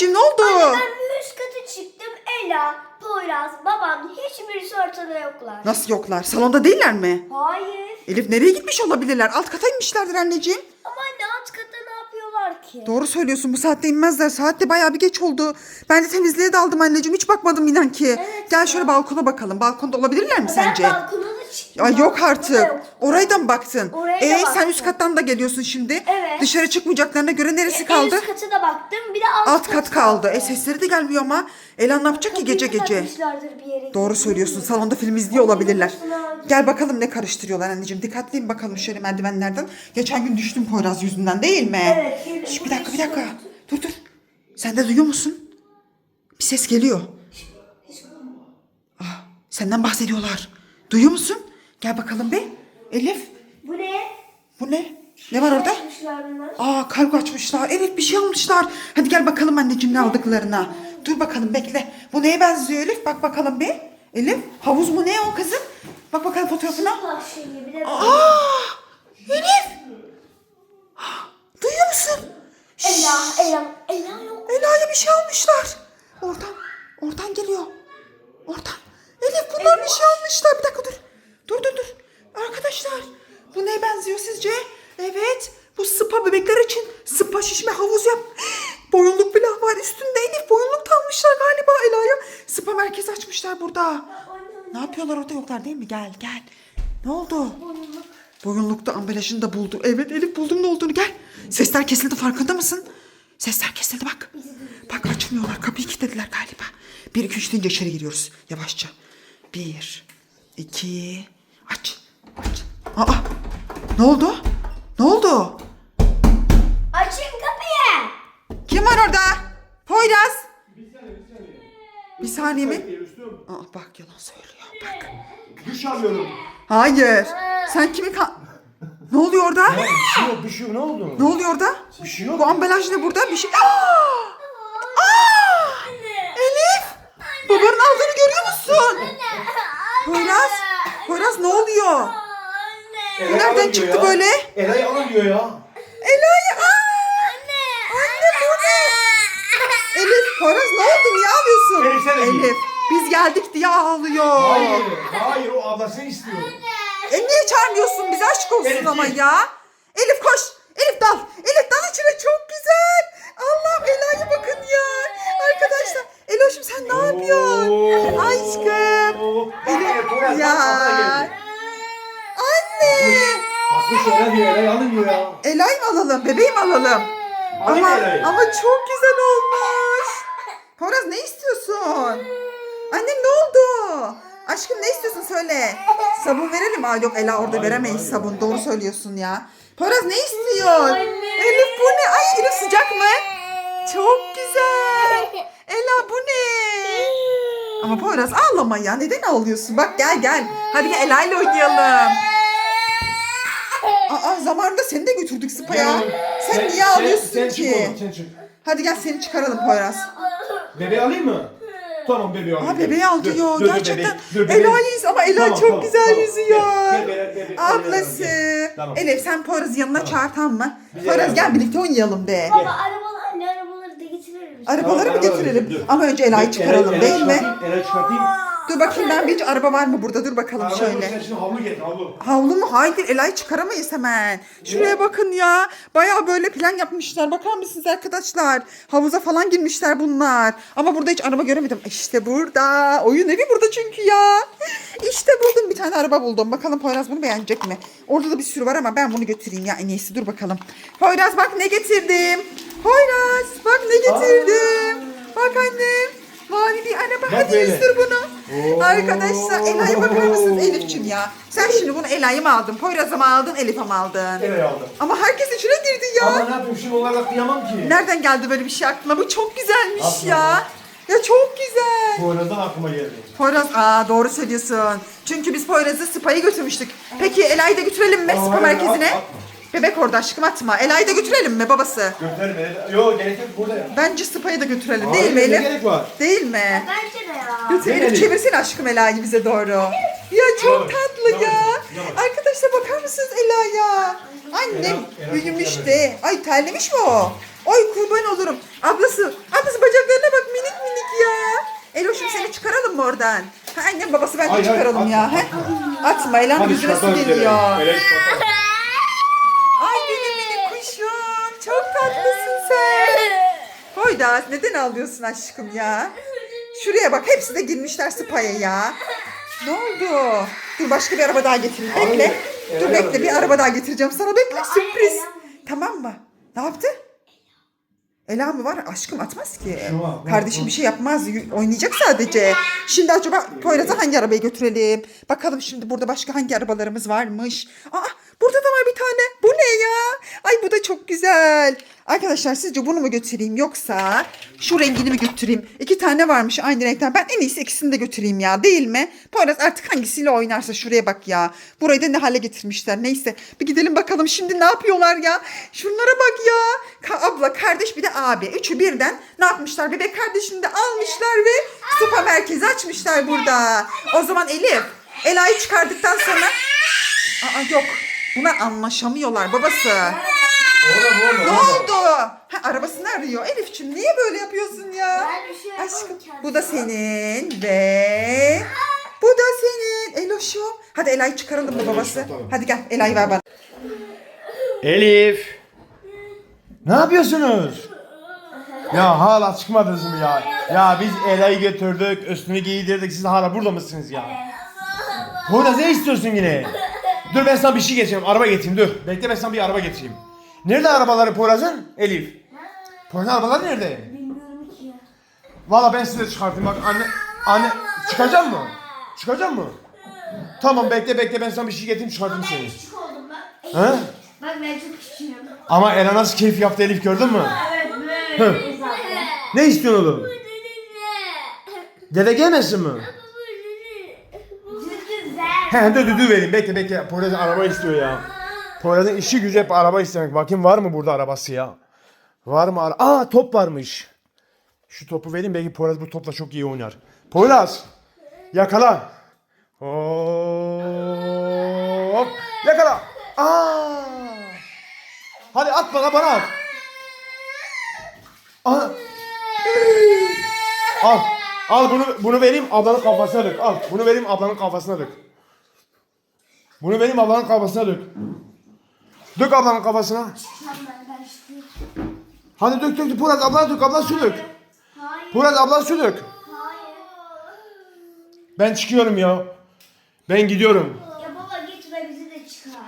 anneciğim ne oldu? Anne ben üst kata çıktım. Ela, Poyraz, babam hiçbirisi ortada yoklar. Nasıl yoklar? Salonda değiller mi? Hayır. Elif nereye gitmiş olabilirler? Alt kata inmişlerdir anneciğim. Ama anne alt katta ne yapıyorlar ki? Doğru söylüyorsun bu saatte inmezler. Saat de bayağı bir geç oldu. Ben de temizliğe daldım anneciğim. Hiç bakmadım inan ki. Evet Gel şöyle balkona bakalım. Balkonda olabilirler mi ben sence? balkona çıktım. Ay yok artık. yok. Oraya da mı baktın? Oraya da ee, sen üst kattan da geliyorsun şimdi. Evet. Dışarı çıkmayacaklarına göre neresi En kaldı? üst kata da baktım. Bir de alt, Alt kat kaldı. E sesleri de gelmiyor ama. Ela ne yapacak ki gece gece? kapatmışlardır bir yere. Doğru söylüyorsun. Salonda film izliyor olabilirler. Gel bakalım ne karıştırıyorlar anneciğim. Dikkatliyim bakalım şöyle merdivenlerden. Geçen gün düştüm Poyraz yüzünden değil mi? Evet, Şş, bir dakika bir dakika. Dur dur. Sen de duyuyor musun? Bir ses geliyor. Ah, senden bahsediyorlar. Duyuyor musun? Gel bakalım be. Elif. Bu ne? Bu ne? Ne var orada? Aa kargo açmışlar. Evet bir şey almışlar. Hadi gel bakalım anneciğim ne aldıklarına. Dur bakalım bekle. Bu neye benziyor Elif? Bak bakalım bir. Elif havuz mu ne o kızım? Bak bakalım fotoğrafına. Bir Aa! Elif! Duyuyor musun? Ela, Ela, Ela yok. Ela'ya bir şey almışlar. Oradan, oradan geliyor. Oradan. Elif bunlar bir şey almışlar. Bir dakika dur. Dur dur dur. Arkadaşlar bu neye benziyor sizce? Evet bu spa bebekler için spa şişme havuz yap. Boyunluk bile var üstünde Elif boyunluk da almışlar galiba Ela'ya. Spa merkezi açmışlar burada. Ne yapıyorlar orada yoklar değil mi? Gel gel. Ne oldu? Boyunlukta ambalajını da buldu. Evet Elif buldum ne olduğunu gel. Sesler kesildi farkında mısın? Sesler kesildi bak. Bak açmıyorlar kapıyı kilitlediler galiba. Bir iki üç deyince içeri giriyoruz yavaşça. Bir, iki, aç, aç. Aa, ne oldu? Ne oldu? Açın kapıyı. Kim var orada? Poyraz. Bir saniye mi? Aa, bak yalan söylüyor bak. Duş alıyorum. Hayır. Sen kimi kan... Ne oluyor orada? Ya, bir şey yok, bir şey yok. Ne oldu? Ne oluyor orada? Bir şey yok. Bu ambalaj ne burada? Bir şey... Aa! Görüyor musun? Poyraz! Poyraz ne oluyor? Anne. Ela'yı nereden alın diyor çıktı ya. böyle? Ela'yı alın diyor ya. Ela'yı... Aa! Anne. Anne bu ne? Elif Poyraz ne oldu? Niye ağlıyorsun? Elif, sen de. Elif biz geldik diye ağlıyor. Hayır, hayır o ablasını istiyor. E niye çağırmıyorsun bizi aşk olsun Elif, ama ya. Elif koş. Elif dal. Elif dal içine çok güzel. Allah'ım Ela'ya bakın ya. Arkadaşlar. Eloş'um sen ne yapıyorsun? Aşkım. Oo. Poyraz, ya. Anne. Bakmış Ela diyor, Ela'yı alın diyor ya. Ela'yı mı alalım? Bebeği mi alalım? Alayım Ama, Ela'yı. ama çok güzel olmuş. Poyraz ne istiyorsun? Annem ne oldu? Aşkım ne istiyorsun söyle. Sabun verelim. Aa yok Ela orada Hayır, veremeyiz hayır. sabun. Doğru söylüyorsun ya. Poyraz ne istiyorsun? Elif bu ne? Ay Elif sıcak mı? Çok güzel. Ela bu ne? Ama Poyraz ağlama ya. Neden ağlıyorsun? Bak gel gel. Hadi gel Ela ile oynayalım. Aa zamanında seni de götürdük spaya. Sen niye ağlıyorsun sen, ki? Sen çık oğlum, sen çık. Hadi gel seni çıkaralım Poyraz. Bebeği alayım mı? Tamam bebeği alayım. Aa bebeği al Dur, diyor. dur, dur, Gerçekten. Ela'yız ama Ela Tamam, çok tamam, güzel tamam. yüzüyor. Gel, gel, gel, gel, Ablası. gel. Tamam. Elif sen Poyraz'ı yanına çağır tamam mı? Biz Poyraz gel birlikte oynayalım be. Baba arabalar, anne arabaları da getirir misin? Arabaları mı arabaları getirelim? getir, dur. Ama önce Ela'yı çıkaralım değil mi? Ela'yı çıkartayım. Dur bakayım ben bir hiç araba var mı burada? Dur bakalım Araba şöyle. sen şimdi havlu getir havlu. Havlu mu? Hayır Ela'yı çıkaramayız hemen. Şuraya bakın ya. Baya böyle plan yapmışlar. Bakar mısınız arkadaşlar? Havuza falan girmişler bunlar. Ama burada hiç araba göremedim. İşte burada. Oyun evi burada çünkü ya. İşte buldum bir tane araba buldum. Bakalım Poyraz bunu beğenecek mi? Orada da bir sürü var ama ben bunu götüreyim ya en iyisi. Dur bakalım. Poyraz bak ne getirdim. Poyraz bak ne getirdim. Bak annem. Mavi bir araba. Bak Hadi böyle. yüzdür bunu. Oo. Arkadaşlar Ela'ya bakar mısınız Elif'ciğim ya? Sen şimdi bunu Ela'yı mı aldın? Poyraz'a mı aldın? Elif'e mi aldın? Ela'yı aldım. Ama herkes içine girdi ya. Ama ne yapayım şimdi onlarla kıyamam ki. Nereden geldi böyle bir şey aklına? Bu çok güzelmiş Aklına ya. bak. Ya çok güzel. Poyraz'dan aklıma geldi. Poyraz, aa doğru söylüyorsun. Çünkü biz Poyraz'ı spa'ya götürmüştük. Peki Ela'yı da götürelim mi Aa, spa merkezine? at- atma. Bebek orada aşkım atma. Ela'yı da götürelim mi babası? Götür beni. Yok gerek yok burada ya. Bence spa'ya da götürelim Hayır, değil mi ne Elif? gerek var? Değil mi? Bence de ya. Götür Elif aşkım Ela'yı bize doğru. Ya çok Yavaş, tatlı yavaş, ya. yavaş. Arkadaşlar bakar mısınız Ela'ya? Annem Ela- Ela büyümüş çok de. Ay terlemiş mi o? Ay kurban olurum. Ablası, ablası bacaklarına bak minik minik ya. Eloş'um seni çıkaralım mı oradan? Ha, annem babası ben de Hayır, hayır, çıkaralım atma, ya. he? Atma Elan Hadi yüzüne su çıkartalım geliyor. çıkartalım. Ay benim minik kuşum. Çok tatlısın sen. Hoydas neden ağlıyorsun aşkım ya? Şuraya bak hepsi de girmişler spaya ya. Ne oldu? Dur başka bir araba daha getireyim. Bekle. Dur bekle bir araba daha getireceğim sana. Bekle sürpriz. Tamam mı? Ne yaptı? Ela mı var? Aşkım atmaz ki. Kardeşim bir şey yapmaz. Oynayacak sadece. Şimdi acaba Poyraz'a hangi arabayı götürelim? Bakalım şimdi burada başka hangi arabalarımız varmış? Aa burada da var bir tane. Bu ne ya? Ay bu da çok güzel. Arkadaşlar sizce bunu mu götüreyim yoksa şu rengini mi götüreyim? İki tane varmış aynı renkten. Ben en iyisi ikisini de götüreyim ya değil mi? Poyraz artık hangisiyle oynarsa şuraya bak ya. Burayı da ne hale getirmişler. Neyse bir gidelim bakalım şimdi ne yapıyorlar ya. Şunlara bak ya. Abla, kardeş bir de abi. Üçü birden ne yapmışlar? Bebek kardeşini de almışlar ve spa merkezi açmışlar burada. O zaman Elif, Ela'yı çıkardıktan sonra... Aa yok. Buna anlaşamıyorlar babası. Ne oldu? Ha, arabasını arıyor. Elifçim niye böyle yapıyorsun ya? Ben bir şey Aşkım bu da senin ve bu da senin Eloşum. Hadi Ela'yı çıkaralım mı babası? Hadi gel Ela'yı ver bana. Elif. Ne yapıyorsunuz? Ya hala çıkmadınız mı ya? Ya biz Ela'yı götürdük, üstünü giydirdik. Siz hala burada mısınız ya? Burada ne istiyorsun yine? Dur ben sana bir şey getireyim. Araba getireyim dur. Bekle ben sana bir araba getireyim. Nerede arabaları Poyraz'ın? Elif. Poyraz'ın arabaları nerede? Bilmiyorum ki. Valla ben size çıkartayım bak anne anne çıkacak mı? Çıkacak mı? Tamam bekle bekle ben sana bir şey getireyim çıkartayım Ben seni. He? Bak ben çok küçüğüm. Ama Ela nasıl keyif yaptı Elif gördün mü? Evet Hı. böyle zaten. Ne istiyorsun oğlum? Dede gelmesin mi? Güzel. He dur dur vereyim bekle bekle. Poyraz araba istiyor ya. Poyraz'ın işi gücü hep araba istemek. Bakayım var mı burada arabası ya? Var mı? Ara Aa top varmış. Şu topu vereyim belki Poyraz bu topla çok iyi oynar. Poyraz yakala. Hop. Yakala. Aa. Hadi at bana bana at. Aa. Al. Al bunu bunu vereyim ablanın kafasına dök. Al. Bunu vereyim ablanın kafasına dök. Bunu vereyim ablanın kafasına dök. Dök ablanın kafasına. Hadi dök dök dök. Poyraz ablana dök. Ablan su dök. Poyraz ablan su dök. Ben çıkıyorum ya. Ben gidiyorum. Ya baba gitme bizi de çıkar.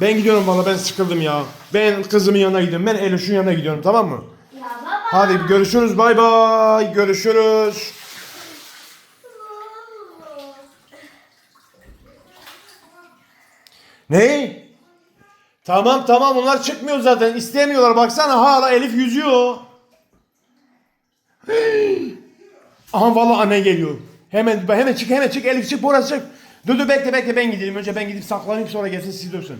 Ben gidiyorum valla ben sıkıldım ya. Ben kızımın yanına gidiyorum. Ben Eloş'un yanına gidiyorum tamam mı? Ya baba. Hadi görüşürüz bay bay. Görüşürüz. Ne? Tamam tamam onlar çıkmıyor zaten. İstemiyorlar baksana hala Elif yüzüyor. Aha vallahi anne geliyor. Hemen hemen çık hemen çık Elif çık burası çık. Dur dur bekle bekle ben gideyim. Önce ben gidip saklanayım sonra gelsin siz döksün.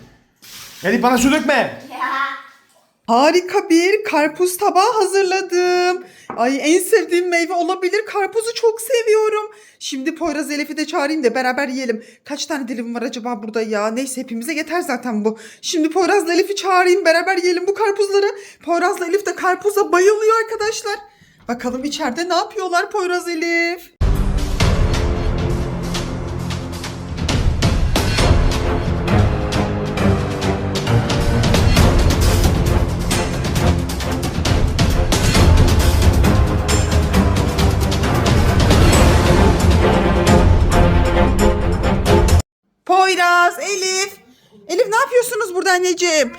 Elif bana su dökme. Harika bir karpuz tabağı hazırladım. Ay en sevdiğim meyve olabilir. Karpuzu çok seviyorum. Şimdi Poyraz Elif'i de çağırayım da beraber yiyelim. Kaç tane dilim var acaba burada ya? Neyse hepimize yeter zaten bu. Şimdi Poyraz'la Elif'i çağırayım beraber yiyelim bu karpuzları. Poyraz'la Elif de karpuza bayılıyor arkadaşlar. Bakalım içeride ne yapıyorlar Poyraz Elif? Poyraz, Elif. Elif ne yapıyorsunuz burada anneciğim?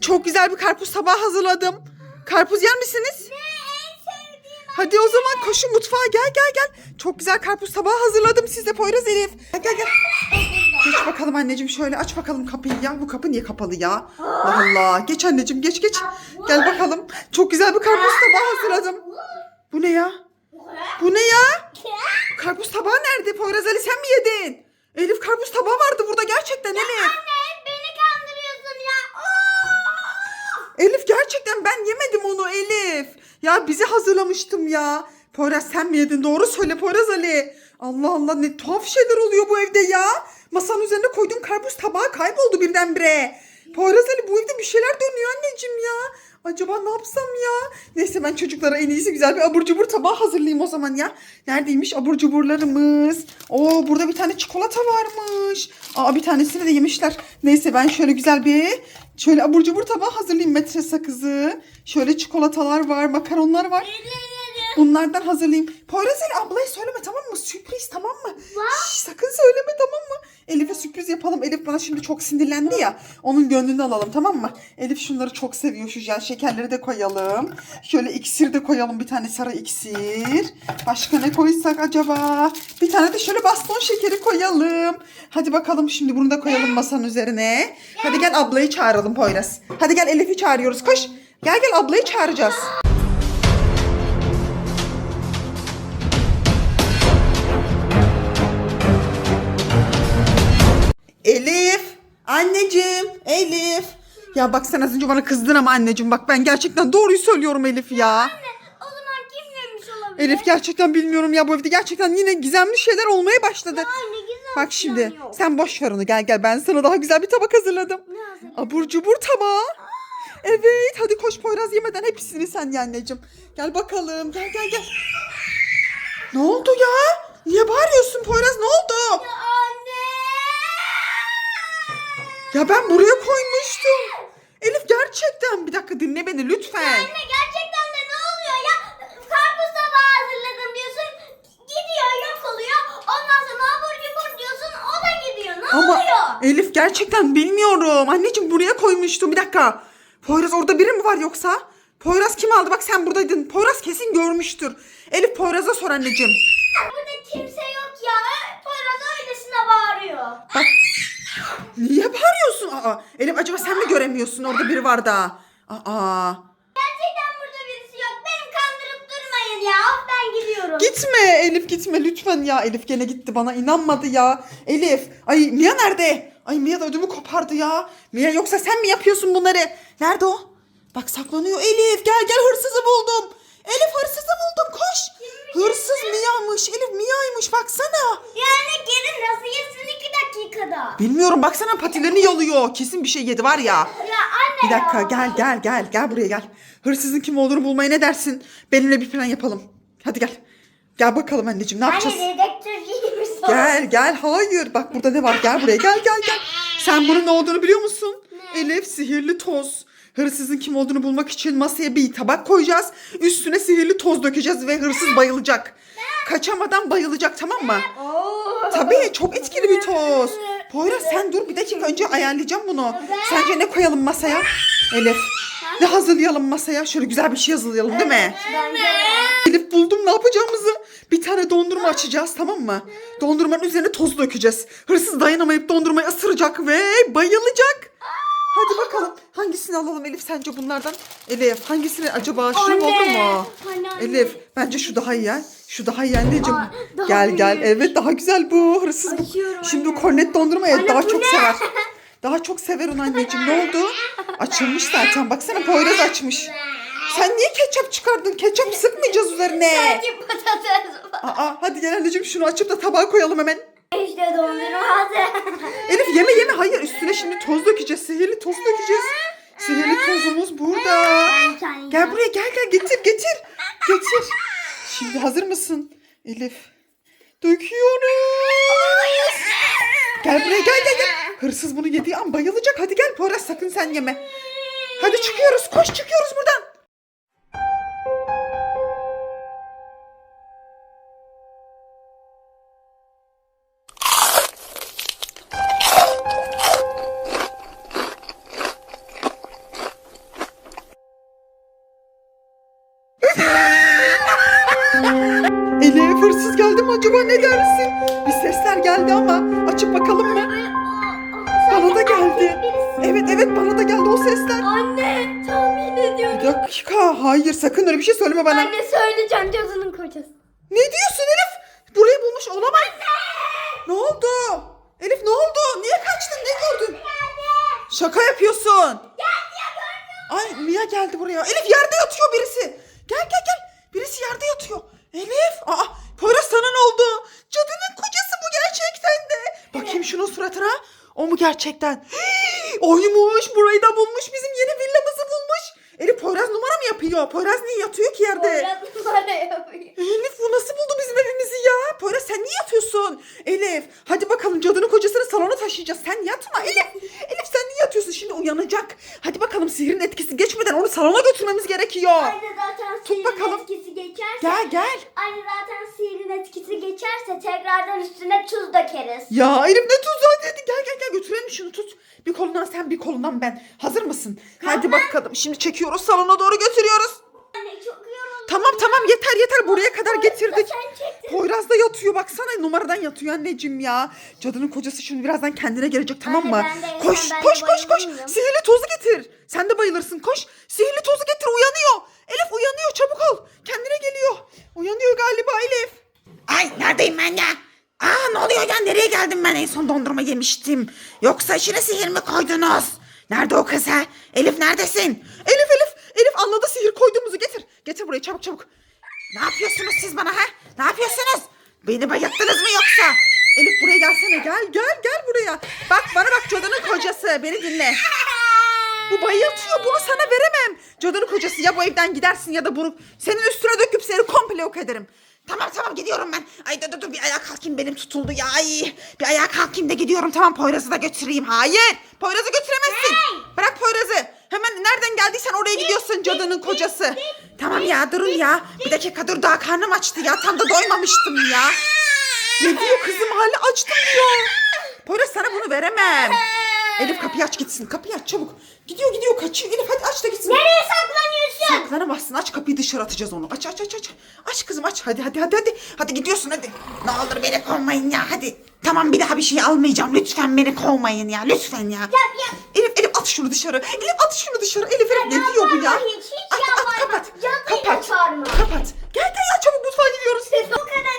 Çok güzel bir karpuz tabağı hazırladım. Karpuz yer misiniz? Hadi o zaman koşun mutfağa gel gel gel. Çok güzel karpuz tabağı hazırladım size Poyraz Elif. Gel gel gel. Geç bakalım anneciğim şöyle aç bakalım kapıyı ya. Bu kapı niye kapalı ya? Allah. Geç anneciğim geç geç. Gel bakalım. Çok güzel bir karpuz tabağı hazırladım. Bu ne ya? Bu ne ya? Karpuz tabağı nerede? Poyraz Ali sen mi yedin? Elif karpuz tabağı vardı burada gerçekten Elif. Anne beni kandırıyorsun ya. Elif gerçekten ben yemedim onu Elif. Ya bizi hazırlamıştım ya. Poyraz sen mi yedin? Doğru söyle Poyraz Ali. Allah Allah ne tuhaf şeyler oluyor bu evde ya. Masanın üzerine koyduğum karpuz tabağı kayboldu birdenbire. Poyraz Ali bu evde bir şeyler dönüyor anneciğim ya. Acaba ne yapsam ya? Neyse ben çocuklara en iyisi güzel bir abur cubur tabağı hazırlayayım o zaman ya. Neredeymiş abur cuburlarımız? Oo burada bir tane çikolata varmış. Aa bir tanesini de yemişler. Neyse ben şöyle güzel bir şöyle abur cubur tabağı hazırlayayım. Metre sakızı. Şöyle çikolatalar var, makaronlar var. Bunlardan hazırlayayım. Poyraz Ali ablaya söyleme tamam mı? Sürpriz tamam mı? Şş, sakın söyleme tamam mı? Elif'e sürpriz yapalım. Bana şimdi çok sinirlendi ya. Onun gönlünü alalım tamam mı? Elif şunları çok seviyor şu jel şekerleri de koyalım. Şöyle iksir de koyalım bir tane sarı iksir. Başka ne koysak acaba? Bir tane de şöyle baston şekeri koyalım. Hadi bakalım şimdi bunu da koyalım masanın üzerine. Hadi gel ablayı çağıralım Poyraz. Hadi gel Elif'i çağırıyoruz koş. Gel gel ablayı çağıracağız. Anneciğim. Elif. Ya bak sen az önce bana kızdın ama anneciğim bak ben gerçekten doğruyu söylüyorum Elif ya. O zaman kim yemiş olabilir? Elif gerçekten bilmiyorum ya bu evde gerçekten yine gizemli şeyler olmaya başladı. Ay ne güzel. Bak şimdi yok. sen boş ver onu gel gel ben sana daha güzel bir tabak hazırladım. Ne hazırladın? Abur cubur tabağı. Evet hadi koş Poyraz yemeden hepsini sen ye anneciğim. Gel bakalım gel gel gel. Ne oldu ya? Niye bağırıyorsun Poyraz ne oldu? Anne. Ya ben buraya koymuştum. Elif gerçekten bir dakika dinle beni lütfen. Anne gerçekten de ne oluyor ya? Karpuz tabağı hazırladım diyorsun. Gidiyor yok oluyor. Ondan sonra abur cubur diyorsun. O da gidiyor. Ne Ama oluyor? Elif gerçekten bilmiyorum. Anneciğim buraya koymuştum bir dakika. Poyraz orada biri mi var yoksa? Poyraz kim aldı? Bak sen buradaydın. Poyraz kesin görmüştür. Elif Poyraz'a sor anneciğim. Burada kimse yok ya. Poyraz öylesine bağırıyor. Bak. Niye bağırıyorsun? Aa, Elif acaba sen mi göremiyorsun? Orada biri var da. Aa. Gerçekten burada birisi yok. Beni kandırıp durmayın ya. Ben gidiyorum. Gitme Elif gitme lütfen ya. Elif gene gitti bana inanmadı ya. Elif. Ay Mia nerede? Ay Mia da ödümü kopardı ya. Mia yoksa sen mi yapıyorsun bunları? Nerede o? Bak saklanıyor Elif gel gel hırsızı buldum. Elif hırsızı buldum koş. Hırsız Mia'mış. Elif Mia'ymış baksana. Yani geri nasıl yesin iki dakikada? Bilmiyorum baksana patilerini yalıyor. Kesin bir şey yedi var ya. Ya anne Bir dakika ya. gel gel gel gel buraya gel. Hırsızın kim olduğunu bulmaya ne dersin? Benimle bir plan yapalım. Hadi gel. Gel bakalım anneciğim ne yapacağız? Anne dedektör misin? Gel gel hayır bak burada ne var gel buraya gel gel gel. Sen bunun ne olduğunu biliyor musun? Elif sihirli toz. Hırsızın kim olduğunu bulmak için masaya bir tabak koyacağız. Üstüne sihirli toz dökeceğiz ve hırsız bayılacak. Kaçamadan bayılacak tamam mı? Oo. Tabii çok etkili bir toz. Poyraz sen dur bir dakika önce ayarlayacağım bunu. Sence ne koyalım masaya? Elif. Ne hazırlayalım masaya? Şöyle güzel bir şey hazırlayalım değil mi? Elif buldum ne yapacağımızı. Bir tane dondurma açacağız tamam mı? Dondurmanın üzerine toz dökeceğiz. Hırsız dayanamayıp dondurmayı ısıracak ve bayılacak. Hadi bakalım hangisini alalım Elif sence bunlardan? Elif hangisini acaba şu Anne. olur mu? Anne, anne. Elif bence şu daha iyi ya. Şu daha iyi anneciğim. Aa, daha gel gel büyük. evet daha güzel bu hırsız bu. Açıyorum Şimdi anne. kornet dondurma ya Anne, daha bu çok ne? sever. Daha çok sever onu anneciğim. Ne oldu? Açılmış zaten. Baksana Poyraz açmış. Sen niye ketçap çıkardın? Ketçap sıkmayacağız üzerine. Sadece patates var. Aa, hadi gel anneciğim şunu açıp da tabağa koyalım hemen. İşte dondurma. Elif yeme yeme. Hayır üstüne şimdi toz dökeceğiz. Sihirli toz dökeceğiz. Sihirli tozumuz burada. Gel buraya gel gel getir getir. Getir. Şimdi hazır mısın? Elif. Döküyoruz. Gel buraya gel gel gel. Hırsız bunu yediği an bayılacak. Hadi gel Poyraz sakın sen yeme. Hadi çıkıyoruz koş çıkıyoruz buradan. Hırsız geldi mi acaba ne dersin? Bir sesler geldi ama açıp bakalım mı? Bana da geldi. Evet evet bana da geldi o sesler. Anne tahmin Bir ediyorum. dakika hayır sakın öyle bir şey söyleme bana. Anne söyleyeceğim cadının kocası. Ne diyorsun Elif? Burayı bulmuş olamaz. Ne oldu? Elif ne oldu? Niye kaçtın? Ne gördün? Şaka yapıyorsun. Ay Mia geldi buraya. Elif yerde yatıyor birisi. Gel gel gel. Birisi yerde yatıyor. Elif. Aa Ne oldu? Cadının kocası bu gerçekten de. Bakayım şunun suratına. O mu gerçekten? Hii, Oymuş burayı da bulmuş bizim yeni villamızı bulmuş. Elif Poyraz numara mı yapıyor? Poyraz niye yatıyor ki yerde? Poyraz numara yapıyor. Elif bu nasıl buldu bizim evimizi ya? Poyraz sen niye yatıyorsun? Elif hadi bakalım cadının kocasını salona taşıyacağız. Sen yatma Elif. Elif sen niye yatıyorsun? Şimdi uyanacak. Hadi bakalım sihirin etkisi geçmeden onu salona götürmemiz gerekiyor. Anne zaten Tut bakalım. etkisi geçerse. Gel gel. Anne zaten sihirin etkisi geçerse tekrardan üstüne tuz dökeriz. Ya Elif ne tuzağı dedi. Gel gel gel götürelim şunu tut. Bir kolundan sen bir kolundan ben. Hazır mısın? Hadi bakalım. Şimdi çekiyoruz salona doğru götürüyoruz. Anne çok yoruldum. Tamam tamam yeter yeter buraya kadar getirdik. Sen çektin. Poyraz da yatıyor baksana numaradan yatıyor anneciğim ya. Cadının kocası şimdi birazdan kendine gelecek tamam mı? Anne, ben de- koş ben de koş koş koş. bayılırım. Sihirli tozu getir. Sen de bayılırsın koş. Sihirli tozu getir uyanıyor. Elif uyanıyor çabuk ol. Kendine geliyor. Uyanıyor galiba Elif. Ay neredeyim ben ya? Aa ne oluyor ya nereye geldim ben en son dondurma yemiştim. Yoksa içine sihir mi koydunuz? Nerede o kız ha? Elif neredesin? Elif Elif Elif anladı sihir koyduğumuzu getir. Getir buraya çabuk çabuk. Ne yapıyorsunuz siz bana ha? Ne yapıyorsunuz? Beni bayılttınız mı yoksa? Elif buraya gelsene gel gel gel buraya. Bak bana bak cadının kocası beni dinle. Bu bayıltıyor bunu sana veremem. Cadının kocası ya bu evden gidersin ya da bunu senin üstüne döküp seni komple yok ederim. Tamam tamam gidiyorum ben. Ay dur dur bir ayağa kalkayım benim tutuldu ya. Ay bir ayağa kalkayım da gidiyorum tamam Poyraz'ı da götüreyim. Hayır Poyraz'ı götüremezsin. Bırak Poyraz'ı. Hemen nereden geldiysen oraya gidiyorsun cadının kocası. Tamam ya durun ya. Bir dakika dur daha karnım açtı ya. Tam da doymamıştım ya. Ne diyor kızım hala açtım diyor. Poyraz sana bunu veremem. Elif kapıyı aç gitsin. Kapıyı aç çabuk. Gidiyor gidiyor kaçıyor. Elif hadi aç da gitsin. Nereye saklanıyorsun? Saklanamazsın. Aç kapıyı dışarı atacağız onu. Aç aç aç aç. Aç kızım aç. Hadi hadi hadi hadi. Hadi gidiyorsun hadi. Ne olur beni kovmayın ya hadi. Tamam bir daha bir şey almayacağım. Lütfen beni kovmayın ya. Lütfen ya. Ya, ya. Elif Elif at şunu dışarı. Elif at şunu dışarı. Elif Elif ne diyor bu ya? hiç, hiç At at kapat. Cadıyı da Kapat. Kapat. Gel gel ya çabuk mutfağa gidiyoruz. Kadar işte. Temiz temiz.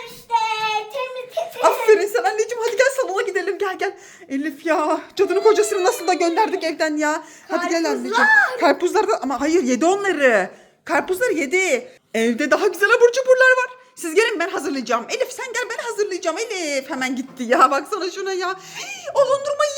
Aferin sen anneciğim hadi gel salona gidelim gel gel. Elif ya cadının kocasını nasıl da gönderdik evden ya. Hadi gel anneciğim. Karpuzlar. Karpuzlar da ama hayır yedi onları. Karpuzları yedi. Evde daha güzel abur cuburlar var. Siz gelin ben hazırlayacağım. Elif sen gel ben hazırlayacağım. Elif hemen gitti ya baksana şuna ya. Hii, O dondurmayı